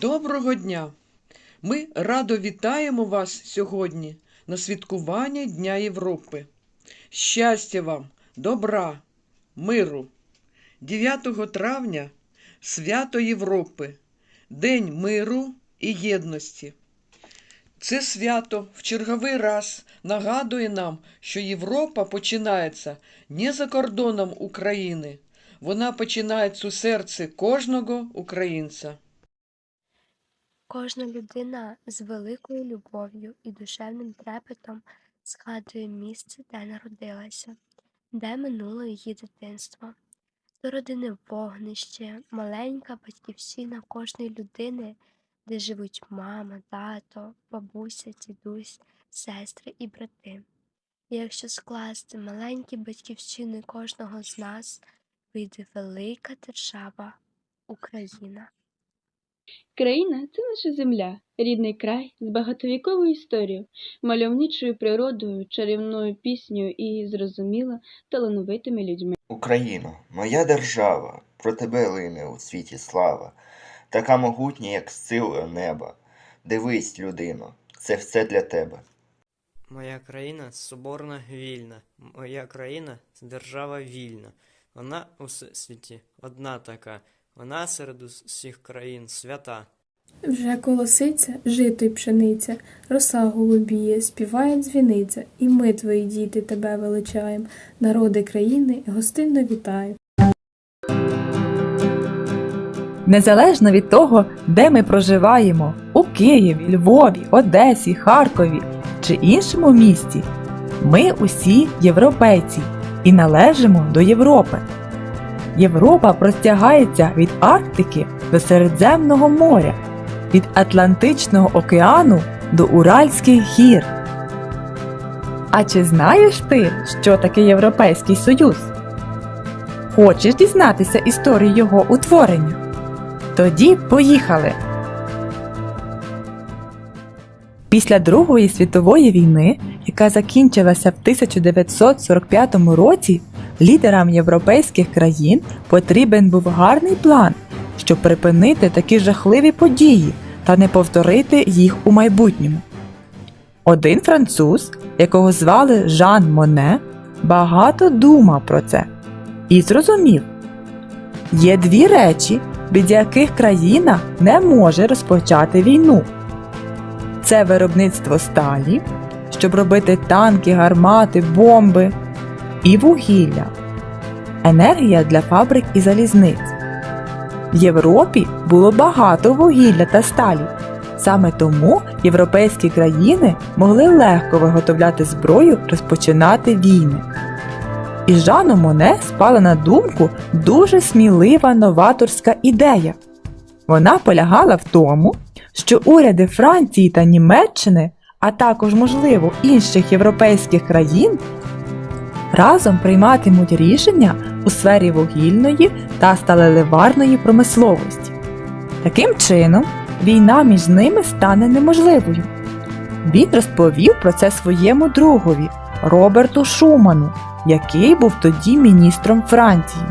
Доброго дня! Ми радо вітаємо вас сьогодні на святкування Дня Європи. Щастя вам, добра, миру. 9 травня свято Європи, День миру і єдності. Це свято в черговий раз нагадує нам, що Європа починається не за кордоном України, вона починається у серці кожного українця. Кожна людина з великою любов'ю і душевним трепетом згадує місце, де народилася, де минуло її дитинство. До родини вогнище, маленька батьківщина кожної людини, де живуть мама, тато, бабуся, дідусь, сестри і брати. І якщо скласти маленькі батьківщини кожного з нас, вийде велика держава Україна. Країна це наша земля, рідний край з багатовіковою історією, мальовничою природою, чарівною піснею і, зрозуміло, талановитими людьми. Україно, моя держава, про тебе лине у світі слава, така могутня, як сила неба. Дивись, людино, це все для тебе. Моя країна соборна вільна, моя країна держава вільна. Вона у світі одна така, вона серед усіх країн свята. Вже колоситься жито й пшениця, роса голубіє, співає дзвіниця, і ми, твої діти, тебе величаєм, народи країни гостинно вітаємо. Незалежно від того, де ми проживаємо у Києві, Львові, Одесі, Харкові чи іншому місті, ми усі європейці і належимо до Європи. Європа простягається від Арктики до Середземного моря, від Атлантичного океану до Уральських гір. А чи знаєш ти, що таке Європейський Союз? Хочеш дізнатися історію його утворення? Тоді поїхали. Після Другої світової війни, яка закінчилася в 1945 році, лідерам європейських країн потрібен був гарний план, щоб припинити такі жахливі події та не повторити їх у майбутньому. Один француз, якого звали Жан Моне, багато думав про це і зрозумів, є дві речі, від яких країна не може розпочати війну. Це виробництво сталі, щоб робити танки, гармати, бомби, і вугілля, енергія для фабрик і залізниць. В Європі було багато вугілля та сталі. Саме тому європейські країни могли легко виготовляти зброю, розпочинати війни. І Жану Моне спала на думку дуже смілива новаторська ідея. Вона полягала в тому, що уряди Франції та Німеччини, а також, можливо, інших європейських країн разом прийматимуть рішення у сфері вугільної та сталеливарної промисловості. Таким чином, війна між ними стане неможливою. Він розповів про це своєму другові Роберту Шуману, який був тоді міністром Франції.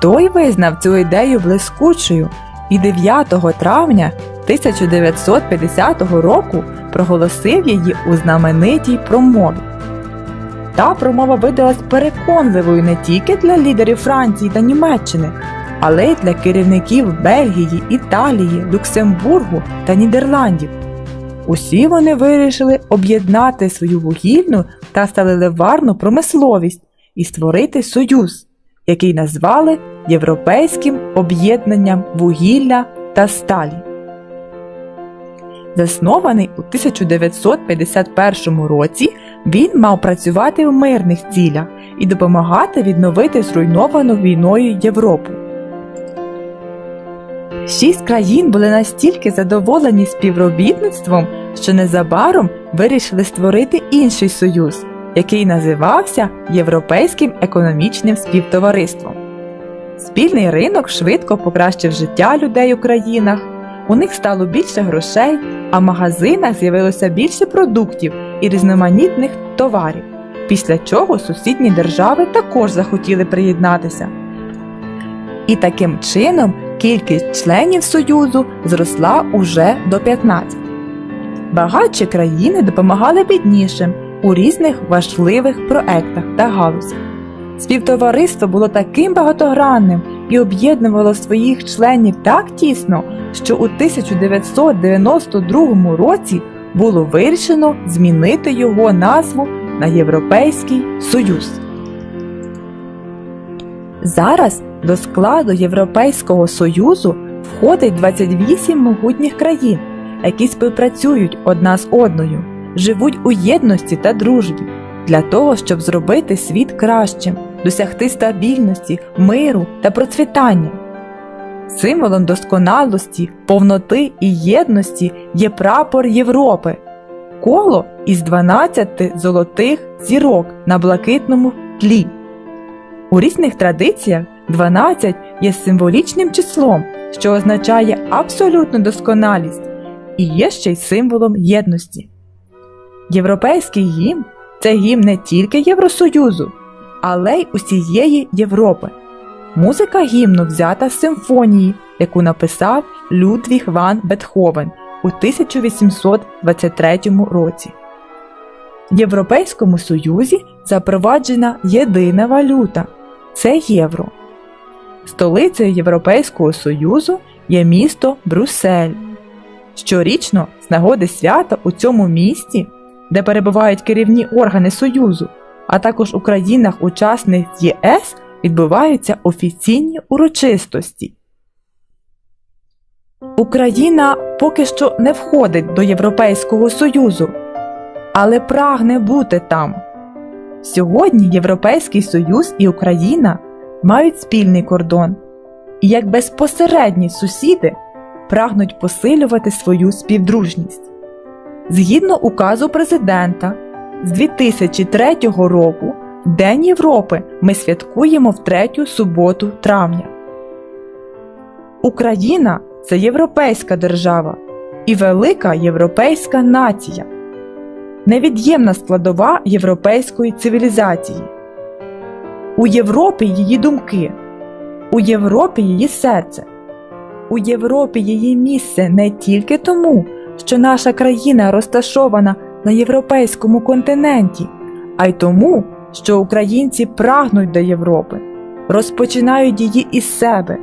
Той визнав цю ідею блискучою і 9 травня 1950 року проголосив її у знаменитій промові. Та промова видалась переконливою не тільки для лідерів Франції та Німеччини, але й для керівників Бельгії, Італії, Люксембургу та Нідерландів. Усі вони вирішили об'єднати свою вугільну та сталеливарну промисловість і створити союз, який назвали Європейським об'єднанням вугілля та сталі. Заснований у 1951 році, він мав працювати в мирних цілях і допомагати відновити зруйновану війною Європу. Шість країн були настільки задоволені співробітництвом, що незабаром вирішили створити інший союз, який називався Європейським економічним співтовариством. Спільний ринок швидко покращив життя людей у країнах, у них стало більше грошей, а в магазинах з'явилося більше продуктів і різноманітних товарів, після чого сусідні держави також захотіли приєднатися. І таким чином кількість членів Союзу зросла уже до 15. Багатші країни допомагали біднішим у різних важливих проектах та галузях. Співтовариство було таким багатогранним і об'єднувало своїх членів так тісно, що у 1992 році було вирішено змінити його назву на Європейський Союз. Зараз до складу Європейського Союзу входить 28 могутніх країн, які співпрацюють одна з одною, живуть у єдності та дружбі для того, щоб зробити світ кращим, досягти стабільності, миру та процвітання. Символом досконалості, повноти і єдності є прапор Європи, коло із 12 золотих зірок на блакитному тлі. У різних традиціях 12 є символічним числом, що означає абсолютну досконалість і є ще й символом єдності. Європейський гімн це гімн не тільки Євросоюзу, але й усієї Європи. Музика гімну взята з симфонії, яку написав Людвіг Ван Бетховен у 1823 році. В Європейському Союзі запроваджена єдина валюта це євро. Столицею Європейського Союзу є місто Брюссель. Щорічно, з нагоди свята у цьому місті, де перебувають керівні органи Союзу, а також у країнах-учасниць ЄС відбуваються офіційні урочистості. Україна поки що не входить до Європейського Союзу, але прагне бути там. Сьогодні Європейський Союз і Україна мають спільний кордон і як безпосередні сусіди прагнуть посилювати свою співдружність. Згідно указу президента, з 2003 року День Європи ми святкуємо в третю суботу травня. Україна це європейська держава і велика європейська нація, невід'ємна складова європейської цивілізації. У Європі її думки, у Європі її серце, у Європі її місце не тільки тому, що наша країна розташована на європейському континенті, а й тому, що українці прагнуть до Європи, розпочинають її із себе.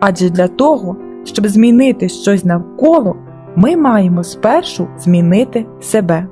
Адже для того, щоб змінити щось навколо, ми маємо спершу змінити себе.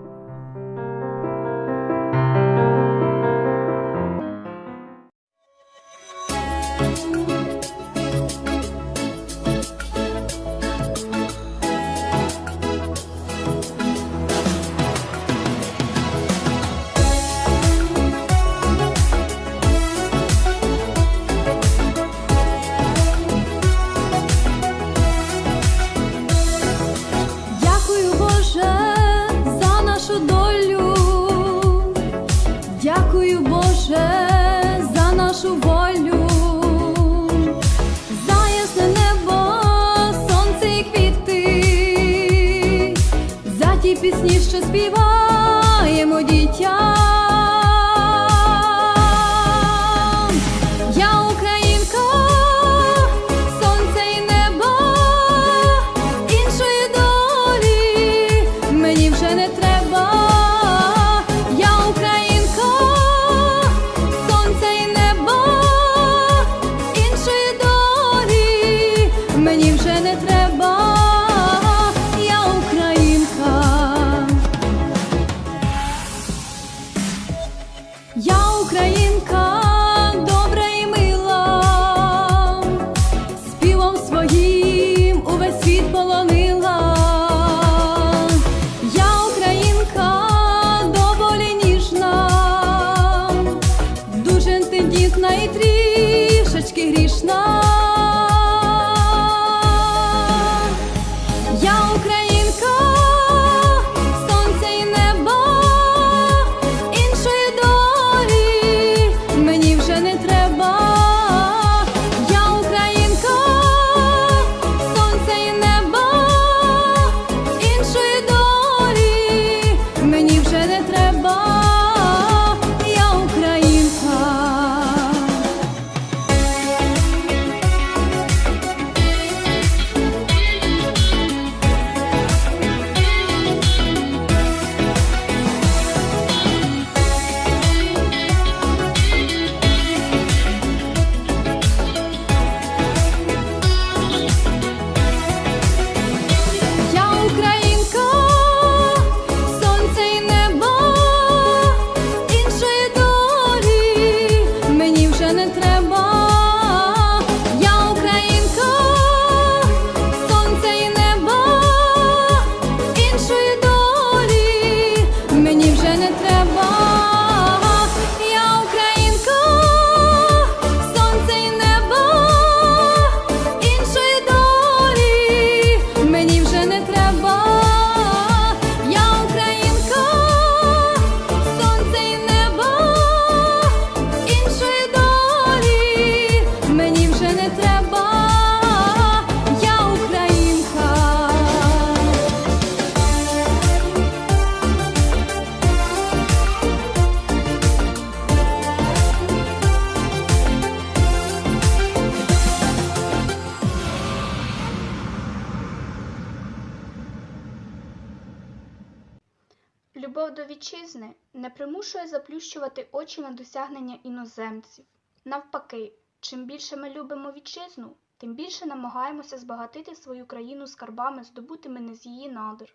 Вітчизни не примушує заплющувати очі на досягнення іноземців. Навпаки, чим більше ми любимо вітчизну, тим більше намагаємося збагатити свою країну скарбами, здобутими не з її надр.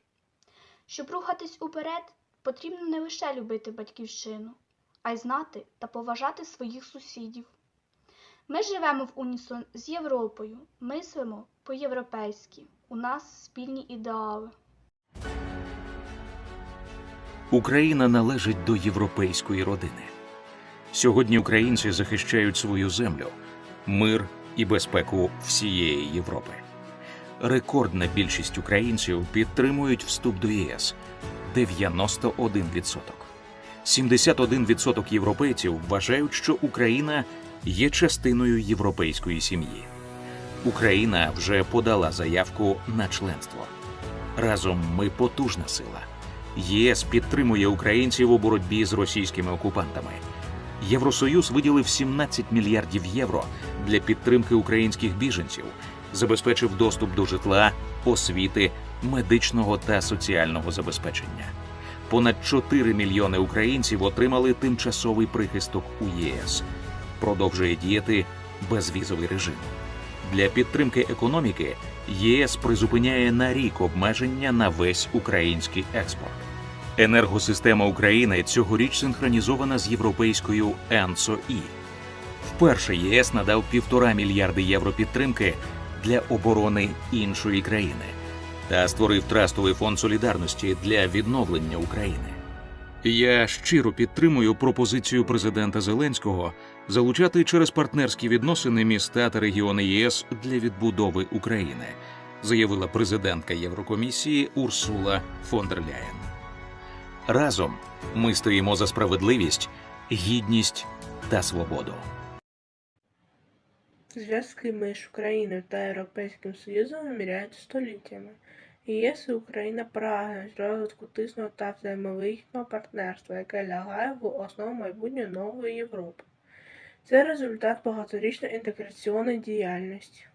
Щоб рухатись уперед, потрібно не лише любити батьківщину, а й знати та поважати своїх сусідів. Ми живемо в унісон з Європою, мислимо по-європейськи. У нас спільні ідеали. Україна належить до європейської родини. Сьогодні українці захищають свою землю, мир і безпеку всієї Європи. Рекордна більшість українців підтримують вступ до ЄС 91%. 71% європейців вважають, що Україна є частиною європейської сім'ї. Україна вже подала заявку на членство. Разом ми потужна сила. ЄС підтримує українців у боротьбі з російськими окупантами. Євросоюз виділив 17 мільярдів євро для підтримки українських біженців, забезпечив доступ до житла, освіти, медичного та соціального забезпечення. Понад 4 мільйони українців отримали тимчасовий прихисток у ЄС. Продовжує діяти безвізовий режим. Для підтримки економіки ЄС призупиняє на рік обмеження на весь український експорт. Енергосистема України цьогоріч синхронізована з європейською ENSO-E. Вперше ЄС надав півтора мільярди євро підтримки для оборони іншої країни та створив трастовий фонд солідарності для відновлення України. Я щиро підтримую пропозицію президента Зеленського залучати через партнерські відносини міста та регіони ЄС для відбудови України, заявила президентка Єврокомісії Урсула фон дер Ляєн. Разом ми стоїмо за справедливість, гідність та свободу. Зв'язки між Україною та Європейським Союзом виміряються століттями. ЄС і Україна прагнуть розвитку тисного та взаємовигідного партнерства, яке лягає в основу майбутньої нової Європи. Це результат багаторічної інтеграційної діяльності.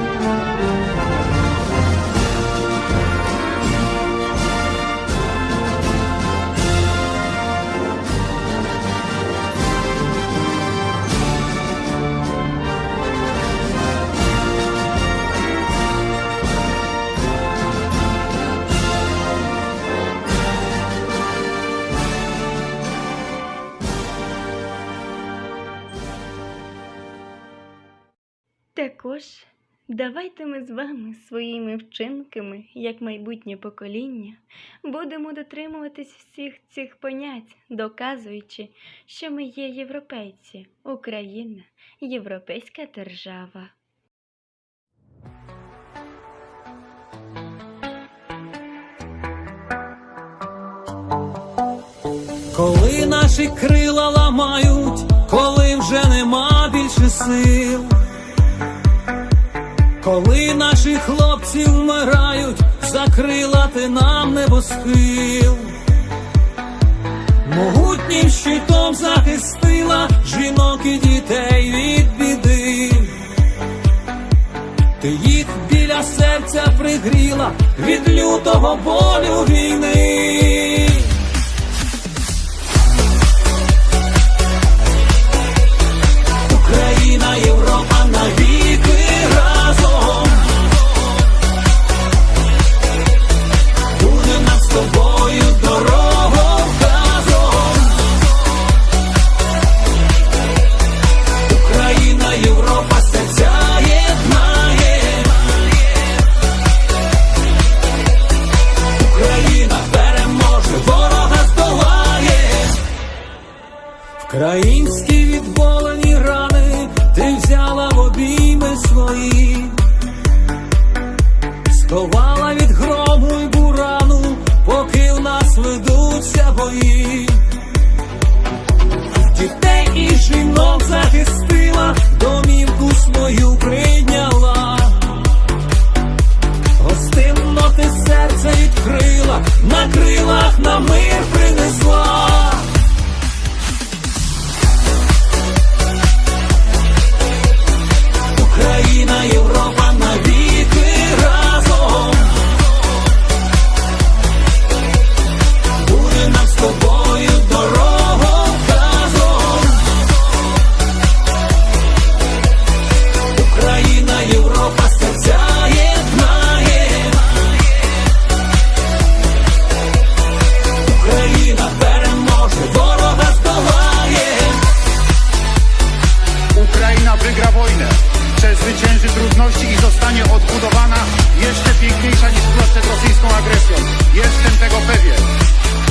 Також з вами своїми вчинками, як майбутнє покоління, будемо дотримуватись всіх цих понять, доказуючи, що ми є європейці, Україна європейська держава. Коли наші крила ламають, коли вже нема більше сил, коли наші хлопці вмирають, закрила ти нам небосхил, могутнім щитом захистила жінок і дітей від біди. Ти їх біля серця пригріла від лютого болю війни. Українські відболені рани ти взяла в обійми свої, сховала від грому й бурану, поки в нас ведуться бої. Дітей і жінок захистила, домівку свою прийняла. Гостинно ти серце відкрила, на крилах на мир принесла. yet.